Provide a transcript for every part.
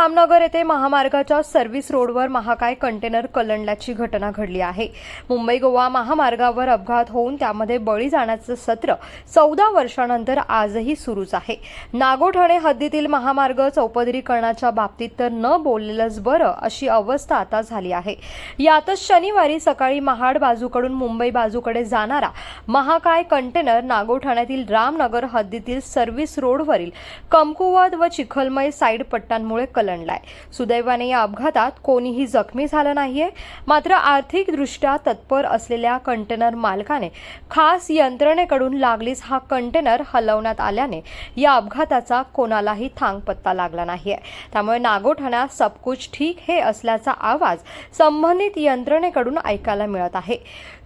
रामनगर येथे महामार्गाच्या सर्व्हिस रोडवर महाकाय कंटेनर कलंडल्याची घटना घडली आहे. मुंबई गोवा महामार्गावर अपघात होऊन त्यामध्ये बळी जाण्याचं सत्र चौदा वर्षानंतर आजही सुरूच आहे. नागोठणे हद्दीतील महामार्ग चौपदरीकरणाच्या बाबतीत तर न बोललेलंच बरं अशी अवस्था आता झाली आहे. यातच शनिवारी सकाळी महाड बाजूकडून मुंबई बाजूकडे जाणारा महाकाय कंटेनर नागोठाण्यातील रामनगर हद्दीतील सर्व्हिस रोडवरील कमकुवत व चिखलमय साईड पट्ट्यांमुळे कलंडलाय सुदैवाने या अपघातात कोणीही जखमी झालं नाहीये. मात्र आर्थिकदृष्ट्या तत्पर असलेल्या कंटेनर मालकाने खास यंत्रणेकडून लागलीच हा कंटेनर हलवण्यात आल्याने या अपघाताचा कोणालाही थांग पत्ता लागला नाहीये. त्यामुळे नागोठाण्यात सबकुच ठीक हे असल्याचा आवाज संबंधित यंत्रणेकडून ऐकायला मिळत आहे.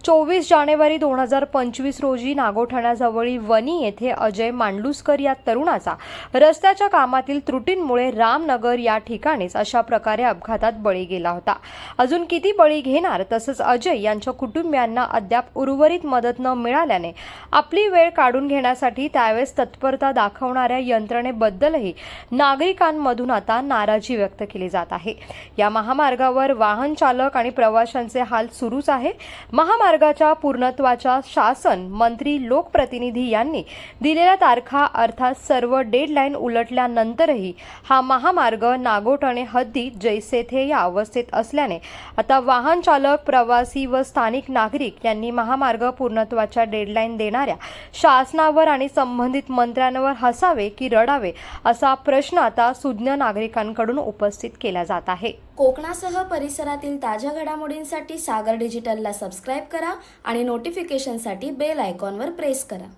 चोवीस जानेवारी दोन हजार पंचवीस रोजी नागोठाण्याजवळी वनी येथे अजय मांडलुसकर या तरुणाचा रस्त्याच्या कामातील त्रुटींमुळे रामनगर या ठिकाणीच अशा प्रकारे अपघातात बळी गेला होता. अजून किती बळी घेणार तसंच अजय यांच्या कुटुंबियांना अद्याप उर्वरित मदत न मिळाल्याने आपली वेळ काढून घेण्यासाठी त्यावेळेस तत्परता दाखवणाऱ्या यंत्रणेबद्दलही नागरिकांमधून आता नाराजी व्यक्त केली जात आहे. या महामार्गावर वाहन चालक आणि प्रवाशांचे हाल सुरूच आहे. महामार्गाच्या पूर्णत्वाच्या शासन मंत्री लोकप्रतिनिधी यांनी दिलेल्या तारखा अर्थात सर्व डेडलाईन उलटल्यानंतरही हा महामार्ग नागोटणे हद्दीत जैसे थे या अवस्थेत असल्याने आता वाहन चालक प्रवासी व स्थानिक नागरिक यांनी महामार्ग पूर्णत्वाच्या डेडलाईन देणाऱ्या शासनावर आणि संबंधित मंत्र्यांवर हसावे की रडावे असा प्रश्न आता सुज्ञ नागरिकांकडून उपस्थित केला जात आहे. कोकणासह परिसरातील ताज्या घडामोडींसाठी सागर डिजिटलला सबस्क्राईब करा आणि नोटिफिकेशनसाठी बेल आयकॉनवर प्रेस करा.